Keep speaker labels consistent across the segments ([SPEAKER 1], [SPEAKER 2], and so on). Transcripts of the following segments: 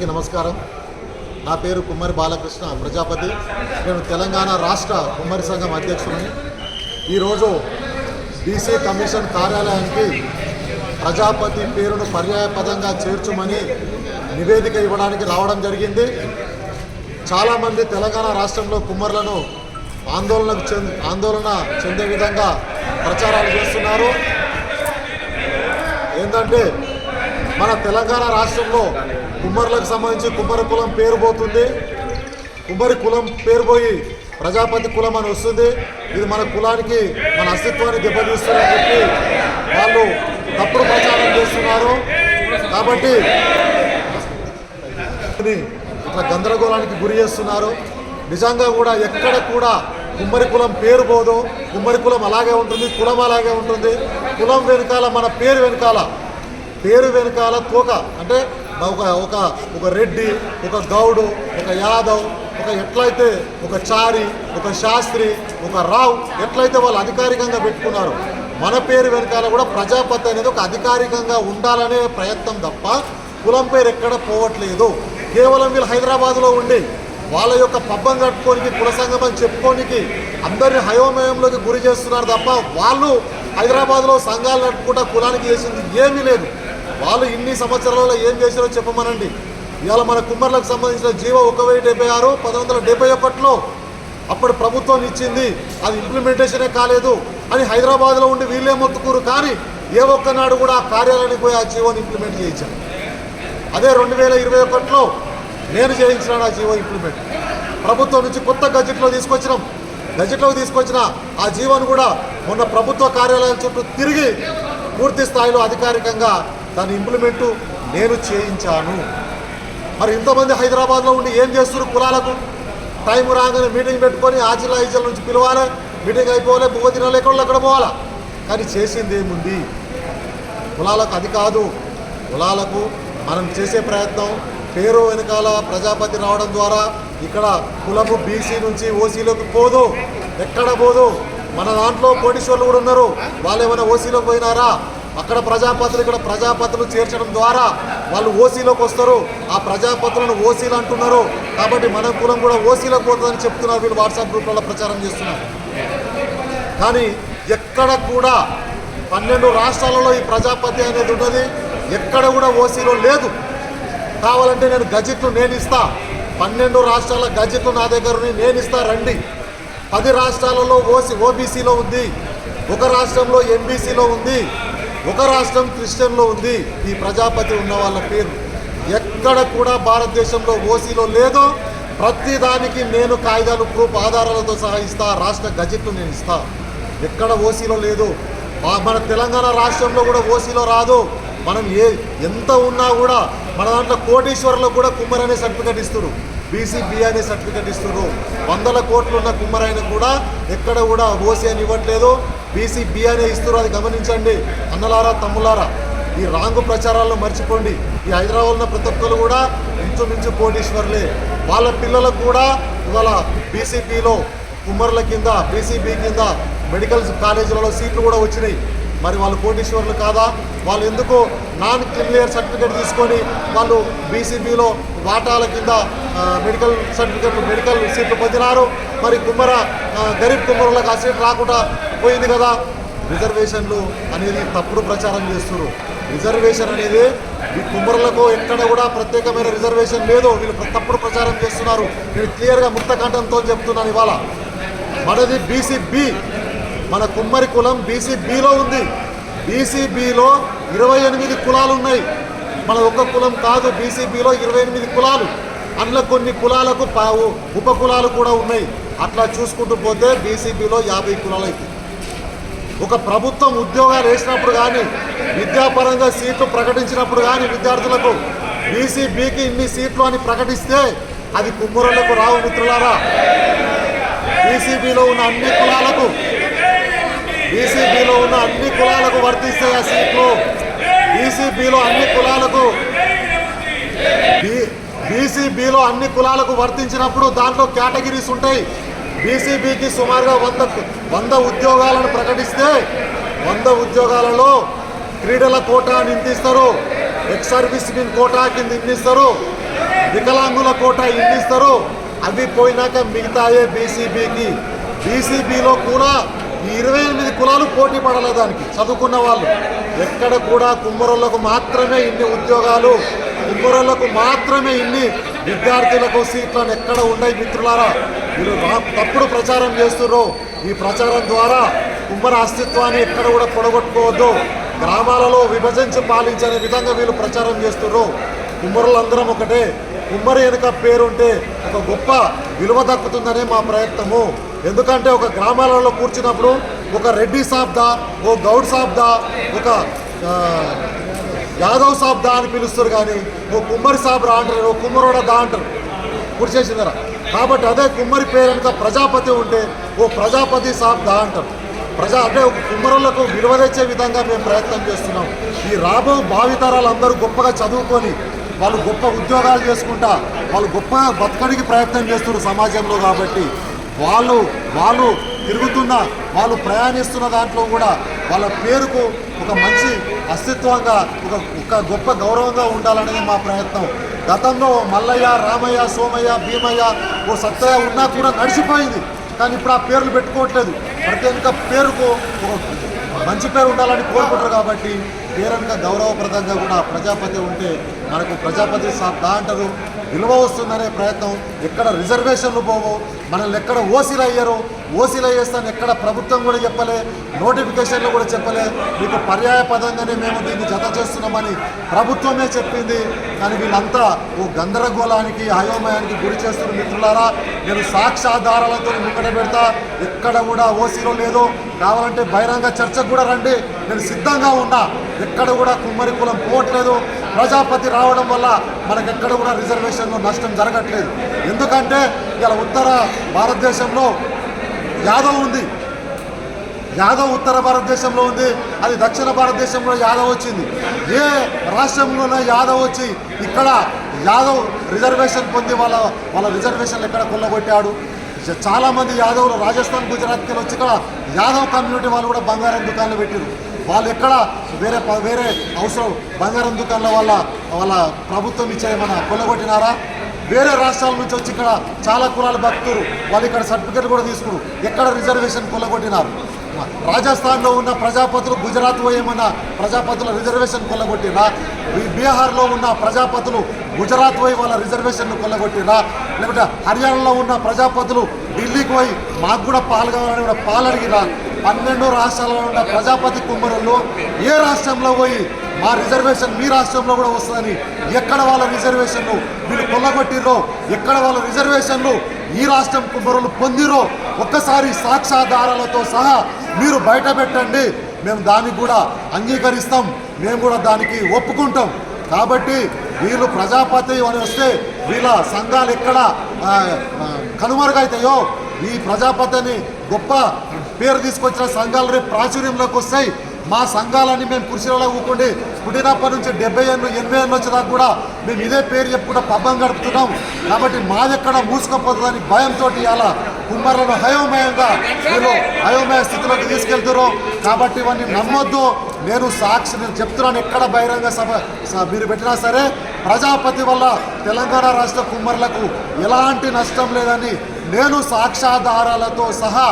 [SPEAKER 1] అందరికీ నమస్కారం. నా పేరు కుమ్మరి బాలకృష్ణ ప్రజాపతి. నేను తెలంగాణ రాష్ట్ర కుమ్మరి సంఘం అధ్యక్షుడిని. ఈరోజు బీసీ కమిషన్ కార్యాలయానికి ప్రజాపతి పేరును పర్యాయపదంగా చేర్చుమని నివేదిక ఇవ్వడానికి రావడం జరిగింది. చాలామంది తెలంగాణ రాష్ట్రంలో కుమ్మరులను ఆందోళనకు చెంది ఆందోళన చెందే విధంగా ప్రచారాలు చేస్తున్నారు. ఏంటంటే మన తెలంగాణ రాష్ట్రంలో కుమ్మరులకు సంబంధించి కుమ్మరి కులం పేరు పోతుంది. కుమ్మరి కులం పేరు పోయి ప్రజాపతి కులం అని వస్తుంది. ఇది మన కులానికి మన అస్తిత్వాన్ని దెబ్బతీస్తుందని చెప్పి వాళ్ళు తప్పుడు ప్రచారం చేస్తున్నారు. కాబట్టి ఇట్లా గందరగోళానికి గురి చేస్తున్నారు. నిజంగా కూడా ఎక్కడ కూడా కుమ్మరి కులం పేరు పోదు. కుమ్మరి కులం అలాగే ఉంటుంది కులం అలాగే ఉంటుంది. కులం వెనకాల మన పేరు వెనకాల పేరు వెనకాల తోక. అంటే ఒక ఒక ఒక రెడ్డి ఒక గౌడు ఒక యాదవ్ ఒక ఎట్లయితే ఒక చారి ఒక శాస్త్రి ఒక రావు ఎట్లయితే వాళ్ళు అధికారికంగా పెట్టుకున్నారు మన పేరు వెనకాల కూడా ప్రజాపతి అనేది ఒక అధికారికంగా ఉండాలనే ప్రయత్నం తప్ప కులం పేరు ఎక్కడ పోవట్లేదు. కేవలం వీళ్ళు హైదరాబాద్లో ఉండి వాళ్ళ యొక్క పబ్బం కట్టుకోనికి కుల సంఘం అని చెప్పుకోనికి అందరిని హయోమయంలోకి గురి చేస్తున్నారు తప్ప వాళ్ళు హైదరాబాద్లో సంఘాలు నడుపుకుంటా కులానికి చేసింది ఏమీ లేదు. వాళ్ళు ఇన్ని సంవత్సరాలలో ఏం చేశారో చెప్పమనండి. ఇవాళ మన కుమ్మర్లకు సంబంధించిన జీవో ఒక వెయ్యి డెబ్బై ఆరు పంతొమ్మిది వందల డెబ్బై ఒకటిలో అప్పుడు ప్రభుత్వం ఇచ్చింది అది ఇంప్లిమెంటేషనే కాలేదు. అని హైదరాబాద్లో ఉండి వీళ్ళే మొత్తుకూరు. కానీ ఏ ఒక్కనాడు కూడా ఆ కార్యాలయానికి పోయి ఆ జీవోని ఇంప్లిమెంట్ చేయించాను అదే రెండు వేల ఇరవై ఒకటిలో నేను చేయించిన ఆ జీవో ఇంప్లిమెంట్ ప్రభుత్వం నుంచి కొత్త గజెట్లో తీసుకొచ్చినాం. గజెట్లోకి తీసుకొచ్చిన ఆ జీవోను కూడా మొన్న ప్రభుత్వ కార్యాలయం చుట్టూ తిరిగి పూర్తి స్థాయిలో అధికారికంగా దాని ఇంప్లిమెంటు నేను చేయించాను. మరి ఇంతమంది హైదరాబాద్లో ఉండి ఏం చేస్తున్నారు కులాలకు? టైం రాగానే మీటింగ్ పెట్టుకొని ఆ జిల్లా ఈ జిల్లా నుంచి పిలవాలి. మీటింగ్ అయిపోవాలి బువ్వ తినాలి ఎక్కడ అక్కడ పోవాలా? కానీ చేసింది ఏముంది? కులాలకు అది కాదు. కులాలకు మనం చేసే ప్రయత్నం పేరు వెనకాల ప్రజాపతి రావడం ద్వారా ఇక్కడ కులము బీసీ నుంచి ఓసీలోకి పోదు. ఎక్కడ పోదు? మన దాంట్లో కోటీశ్వర్లు కూడా ఉన్నారు. వాళ్ళు ఏమైనా ఓసీలోకి పోయినారా? అక్కడ ప్రజాపతులు ఇక్కడ ప్రజాపతులు చేర్చడం ద్వారా వాళ్ళు ఓసీలోకి వస్తారు. ఆ ప్రజాపతులను ఓసీలు అంటున్నారు. కాబట్టి మన కులం కూడా ఓసీలోకి పోతుందని చెప్తున్నారు వీళ్ళు వాట్సాప్ గ్రూప్లలో ప్రచారం చేస్తున్నారు. కానీ ఎక్కడ కూడా పన్నెండు రాష్ట్రాలలో ఈ ప్రజాపతి అనేది ఉన్నది. ఎక్కడ కూడా ఓసీలో లేదు. కావాలంటే నేను గజెట్లు నేను ఇస్తా. పన్నెండు రాష్ట్రాల గజెట్లు నా దగ్గర నేను ఇస్తా రండి. పది రాష్ట్రాలలో ఓసీ ఓబీసీలో ఉంది. ఒక రాష్ట్రంలో ఎంబీసీలో ఉంది. ఒక రాష్ట్రం క్రిస్టియన్లో ఉంది ఈ ప్రజాపతి ఉన్న వాళ్ళ పేరు. ఎక్కడ కూడా భారతదేశంలో ఓసీలో లేదు. ప్రతి దానికి నేను కాగితాలు ప్రూఫ్ ఆధారాలతో సహా ఇస్తా రాష్ట్ర గజెట్లు నేను ఇస్తా. ఎక్కడ ఓసీలో లేదు. మన తెలంగాణ రాష్ట్రంలో కూడా ఓసీలో రాదు. మనం ఏ ఎంత ఉన్నా కూడా మన దాంట్లో కోటీశ్వరులకు కూడా కుమ్మర్ అనే సర్టిఫికెట్ ఇస్తారు బీసీబీ అనే సర్టిఫికెట్ ఇస్తున్నారు వందల కోట్లు ఉన్న కుమ్మరైన కూడా ఎక్కడ కూడా ఓసీ అని ఇవ్వట్లేదు. బీసీబీ అనే ఇస్తున్నారు. అది గమనించండి. అన్నలారా తమ్ములారా ఈ రాంగు ప్రచారాలను మర్చిపోండి. ఈ హైదరాబాద్ ఉన్న ప్రతి ఒక్కరు కూడా ఇంచుమించు కోటీశ్వర్లే. వాళ్ళ పిల్లలకు కూడా ఇవాళ బీసీపీలో కుమ్మర్ల కింద బీసీబీ కింద మెడికల్ కాలేజీలలో సీట్లు కూడా వచ్చినాయి. మరి వాళ్ళు కోటీశ్వర్లు కాదా? వాళ్ళు ఎందుకు నాన్ క్లియర్ సర్టిఫికేట్ తీసుకొని వాళ్ళు బీసీబీలో వాటాల కింద మెడికల్ సర్టిఫికెట్లు మెడికల్ సీట్లు పొందినారు? మరి కుమ్మర గరీబ్ కుమ్మరులకు ఆ సీట్ రాకుండా పోయింది కదా. రిజర్వేషన్లు అనేది తప్పుడు ప్రచారం చేస్తున్నారు రిజర్వేషన్ అనేది ఈ కుమ్మరులకు ఎక్కడ కూడా ప్రత్యేకమైన రిజర్వేషన్ లేదు. వీళ్ళు తప్పుడు ప్రచారం చేస్తున్నారు. నేను క్లియర్గా ముక్తకంఠంతో చెప్తున్నాను ఇవాళ. మనది బీసీబీ. మన కుమ్మరి కులం బీసీబీలో ఉంది. బీసీబీలో ఇరవై ఎనిమిది కులాలు ఉన్నాయి. మన ఒక్క కులం కాదు బీసీబీలో ఇరవై ఎనిమిది కులాలు. అందులో కొన్ని కులాలకు పా- ఉప కులాలు కూడా ఉన్నాయి. అట్లా చూసుకుంటూ పోతే బీసీబీలో యాభై కులాలు అవుతాయి ఒక ప్రభుత్వం ఉద్యోగాలు వేసినప్పుడు కానీ విద్యాపరంగా సీట్లు ప్రకటించినప్పుడు కానీ విద్యార్థులకు బీసీబీకి ఇన్ని సీట్లు అని ప్రకటిస్తే అది కుమ్మరులకు రావు మిత్రులారా. బీసీబీలో ఉన్న అన్ని కులాలకు బీసీబీలో ఉన్న అన్ని కులాలకు వర్తిస్తాయి ఆ సీట్లు. బీసీబీలో అన్ని కులాలకు బీసీబీలో అన్ని కులాలకు వర్తించినప్పుడు దాంట్లో కేటగిరీస్ ఉంటాయి. బీసీబీకి సుమారుగా వంద వంద ఉద్యోగాలను ప్రకటిస్తే వంద ఉద్యోగాలలో క్రీడల కోటా నిందిస్తారు. ఎక్స్ సర్వీస్ మెన్ కోటా కింద ఇన్నిస్తారు వికలాంగుల కోట ఇన్ని అవి పోయినాక మిగతాయే బీసీబీకి. బీసీబీలో కూడా ఇరవై ఎనిమిది కులాలు పోటీ పడలేదానికి చదువుకున్న వాళ్ళు. ఎక్కడ కూడా కుమ్మరులకు మాత్రమే ఇన్ని ఉద్యోగాలు కుమ్మరలకు మాత్రమే ఇన్ని విద్యార్థులకు సీట్లను ఎక్కడ ఉన్నాయి మిత్రులారా? వీళ్ళు రా- తప్పుడు ప్రచారం చేస్తున్నారు ఈ ప్రచారం ద్వారా కుమ్మర అస్తిత్వాన్ని ఎక్కడ కూడా పొడగొట్టుకోవద్దు. గ్రామాలలో విభజించి పాలించనే విధంగా వీళ్ళు ప్రచారం చేస్తున్నారు కుమ్మరులందరం ఒకటే. కుమ్మరి వెనుక పేరుంటే ఒక గొప్ప విలువ దక్కుతుందనే మా ప్రయత్నము. ఎందుకంటే ఒక గ్రామాలలో కూర్చున్నప్పుడు ఒక రెడ్డి సాబ్దా ఓ గౌడ్ సాబ్దా ఒక యాదవ్ సాబ్ దా అని పిలుస్తారు కానీ ఓ కుమ్మరి సాబ్ రా అంటారు ఓ కుమ్మరోడ దా అంటారు గుర్తు చేసిందరా? కాబట్టి అదే కుమ్మరి పేరు వెనుక ప్రజాపతి ఉంటే ఓ ప్రజాపతి సాబ్ దా అంటారు ప్రజా అంటే ఒక కుమ్మరులకు విలువ తెచ్చే విధంగా మేము ప్రయత్నం చేస్తున్నాం. ఈ రాబో భావితరాలు అందరూ గొప్పగా చదువుకొని వాళ్ళు గొప్ప ఉద్యోగాలు చేసుకుంటా వాళ్ళు గొప్ప బతకడానికి ప్రయత్నం చేస్తున్నారు సమాజంలో కాబట్టి వాళ్ళు వాళ్ళు తిరుగుతున్న వాళ్ళు ప్రయాణిస్తున్న దాంట్లో కూడా వాళ్ళ పేరుకు ఒక మంచి అస్తిత్వంగా ఒక ఒక గొప్ప గౌరవంగా ఉండాలనేది మా ప్రయత్నం. గతంలో మల్లయ్య రామయ్య సోమయ్య భీమయ్య ఓ సత్తయ్య ఉన్నా కూడా నడిచిపోయింది. కానీ ఇప్పుడు ఆ పేర్లు పెట్టుకోవట్లేదు. ప్రత్యేక పేరుకు ఒక మంచి పేరు ఉండాలని కోరుకుంటారు కాబట్టి పేరంగా గౌరవప్రదంగా కూడా ప్రజాపతి ఉంటే మనకు ప్రజాపతి సాబ్ దా అంటారు. విలువ వస్తుందనే ప్రయత్నం ఎక్కడ రిజర్వేషన్లు పోవో మనల్ని ఎక్కడ ఓసీలు అయ్యారో. ఓసీలో చేస్తాను ఎక్కడ ప్రభుత్వం కూడా చెప్పలే నోటిఫికేషన్లు కూడా చెప్పలే. మీకు పర్యాయ పదంగానే మేము దీన్ని జత చేస్తున్నామని ప్రభుత్వమే చెప్పింది. కానీ వీళ్ళంతా ఓ గందరగోళానికి అయోమయానికి గురి చేస్తున్న మిత్రులారా నేను సాక్ష్యాధారాలతో ముక్కట పెడతా ఎక్కడ కూడా ఓసీలో లేదు. కావాలంటే బహిరంగ చర్చకు కూడా రండి. నేను సిద్ధంగా ఉన్నా. ఎక్కడ కూడా కుమ్మరి కులం పోవట్లేదు. ప్రజాపతి రావడం వల్ల మనకెక్కడ కూడా రిజర్వేషన్లో నష్టం జరగట్లేదు. ఎందుకంటే ఇలా ఉత్తర భారతదేశంలో యాదవ్ ఉంది. యాదవ్ ఉత్తర భారతదేశంలో ఉంది. అది దక్షిణ భారతదేశంలో యాదవ్ వచ్చింది. ఏ రాష్ట్రంలోనే యాదవ్ వచ్చి ఇక్కడ యాదవ్ రిజర్వేషన్ పొంది వాళ్ళ వాళ్ళ రిజర్వేషన్లు ఎక్కడ కొల్లగొట్టాడు? చాలా మంది యాదవులు రాజస్థాన్ గుజరాత్కి వచ్చి ఇక్కడ యాదవ్ కమ్యూనిటీ వాళ్ళు కూడా బంగారం దుకాణాలు పెట్టారు వాళ్ళు ఎక్కడ వేరే వేరే అవసరం బంగారం దుకాణాల వల్ల వాళ్ళ ప్రభుత్వం ఇచ్చే మన కొల్లగొట్టినారా? వేరే రాష్ట్రాల నుంచి వచ్చి ఇక్కడ చాలా కులాల భక్తులు వాళ్ళు ఇక్కడ సర్టిఫికెట్ కూడా తీసుకున్నారు ఎక్కడ రిజర్వేషన్ కొల్లగొట్టినారు? రాజస్థాన్లో ఉన్న ప్రజాపతులు గుజరాత్ పోయేమన్న ప్రజాపతుల రిజర్వేషన్ కొల్లగొట్టినా? బీహార్లో ఉన్న ప్రజాపతులు గుజరాత్ పోయి వాళ్ళ రిజర్వేషన్ను కొల్లగొట్టినా? లేకుంటే హర్యానాలో ఉన్న ప్రజాపతులు ఢిల్లీకి పోయి మాకు కూడా పాల్గొనాలని కూడా పాలు పన్నెండు రాష్ట్రాల్లో ఉన్న ప్రజాపతి కుమ్మరుల్లో ఏ రాష్ట్రంలో పోయి మా రిజర్వేషన్ మీ రాష్ట్రంలో కూడా వస్తుందని ఎక్కడ వాళ్ళ రిజర్వేషన్లు వీళ్ళు కొల్లగొట్టిర్రో ఎక్కడ వాళ్ళ రిజర్వేషన్లు ఈ రాష్ట్రం కుమ్మరులు పొందిరో ఒక్కసారి సాక్ష్యాధారాలతో సహా మీరు బయట పెట్టండి మేము దానికి కూడా అంగీకరిస్తాం. మేము కూడా దానికి ఒప్పుకుంటాం. కాబట్టి వీళ్ళు ప్రజాపతి అని వస్తే వీళ్ళ సంఘాలు ఎక్కడ కనుమరుగైతాయో ఈ ప్రజాపతిని గొప్ప పేరు తీసుకొచ్చిన సంఘాలు రేపు ప్రాచుర్యంలోకి వస్తాయి. మా సంఘాలన్నీ మేము కృషిలో ఊకుండి పుట్టినప్పటి నుంచి డెబ్బై ఏళ్ళు ఎనభై ఏళ్ళు వచ్చేదాకా కూడా మేము ఇదే పేరు చెప్పుకుంటా పబ్బం గడుపుతున్నాం. కాబట్టి మాదెక్కడ మూసుకుపోతుందని భయంతో ఇలా కుమ్మరులను అయోమయంగా వీళ్ళు అయోమయ స్థితిలోకి తీసుకెళ్తారు కాబట్టి ఇవన్నీ నమ్మొద్దు. నేను సాక్షి నేను చెప్తున్నాను ఎక్కడ బహిరంగ సభ స- మీరు పెట్టినా సరే ప్రజాపతి వల్ల తెలంగాణ రాష్ట్ర కుమ్మరులకు ఎలాంటి నష్టం లేదని నేను సాక్ష్యాధారాలతో సహా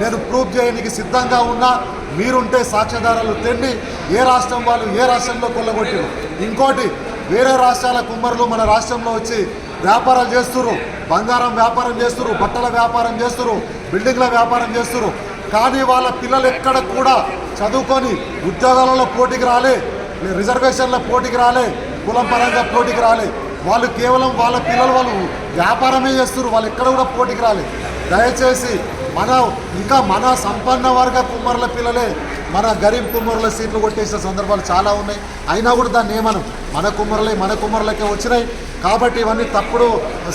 [SPEAKER 1] నేను ప్రూఫ్ చేయడానికి సిద్ధంగా ఉన్నా. మీరుంటే సాక్ష్యాధారాలు తెండి ఏ రాష్ట్రం వాళ్ళు ఏ రాష్ట్రంలో కొల్లగొట్టారు. ఇంకోటి వేరే రాష్ట్రాల కుమ్మరులు మన రాష్ట్రంలో వచ్చి వ్యాపారాలు చేస్తున్నారు బంగారం వ్యాపారం చేస్తున్నారు బట్టల వ్యాపారం చేస్తున్నారు బిల్డింగ్ల వ్యాపారం చేస్తున్నారు కానీ వాళ్ళ పిల్లలు ఎక్కడ కూడా చదువుకొని ఉద్యోగాలలో పోటీకి రాలే రిజర్వేషన్ల పోటీకి రాలే కులం పరంగా పోటీకి రాలే. వాళ్ళు కేవలం వాళ్ళ పిల్లలు వాళ్ళు వ్యాపారమే చేస్తున్నారు వాళ్ళు ఎక్కడ కూడా పోటీకి రాలే దయచేసి మన ఇంకా మన సంపన్న వర్గ కుమ్మరుల పిల్లలే మన గరీబ్ కుమ్మరుల సీట్లు కొట్టేసిన సందర్భాలు చాలా ఉన్నాయి. అయినా కూడా దాన్ని ఏమనం? మన కుమ్మరులే మన కుమ్మరులకే వచ్చినాయి. కాబట్టి ఇవన్నీ తప్పుడు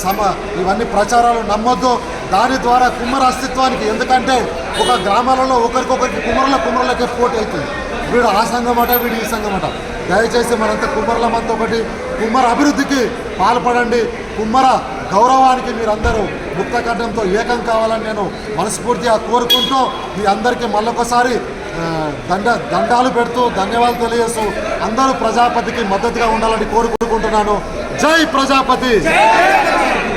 [SPEAKER 1] సమ ఇవన్నీ ప్రచారాలు నమ్మొద్దు. దాని ద్వారా కుమ్మర అస్తిత్వానికి ఎందుకంటే ఒక గ్రామాలలో ఒకరికొకరికి కుమ్మరుల కుమ్మరులకే పోటీ అవుతుంది. వీడు ఆ సంఘం అట వీడు ఈ సంఘం అట దయచేసి మనంతా కుమ్మరులమంతా ఒకటి కుమ్మర అభివృద్ధికి పాల్పడండి. కుమ్మర గౌరవానికి మీరందరూ ముక్తకంఠంతో ఏకం కావాలని నేను మనస్ఫూర్తిగా కోరుకుంటూ మీ అందరికీ మళ్ళొకసారి దండ దండాలు పెడుతూ ధన్యవాదాలు తెలియజేస్తూ అందరూ ప్రజాపతికి మద్దతుగా ఉండాలని కోరుకుంటున్నాను. జై ప్రజాపతి!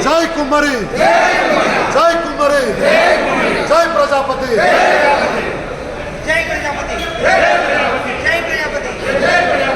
[SPEAKER 1] జై కుమ్మరి! జై కుమ్మరి! జై ప్రజాపతి! జై ప్రజాపతి! జై ప్రజాపతి!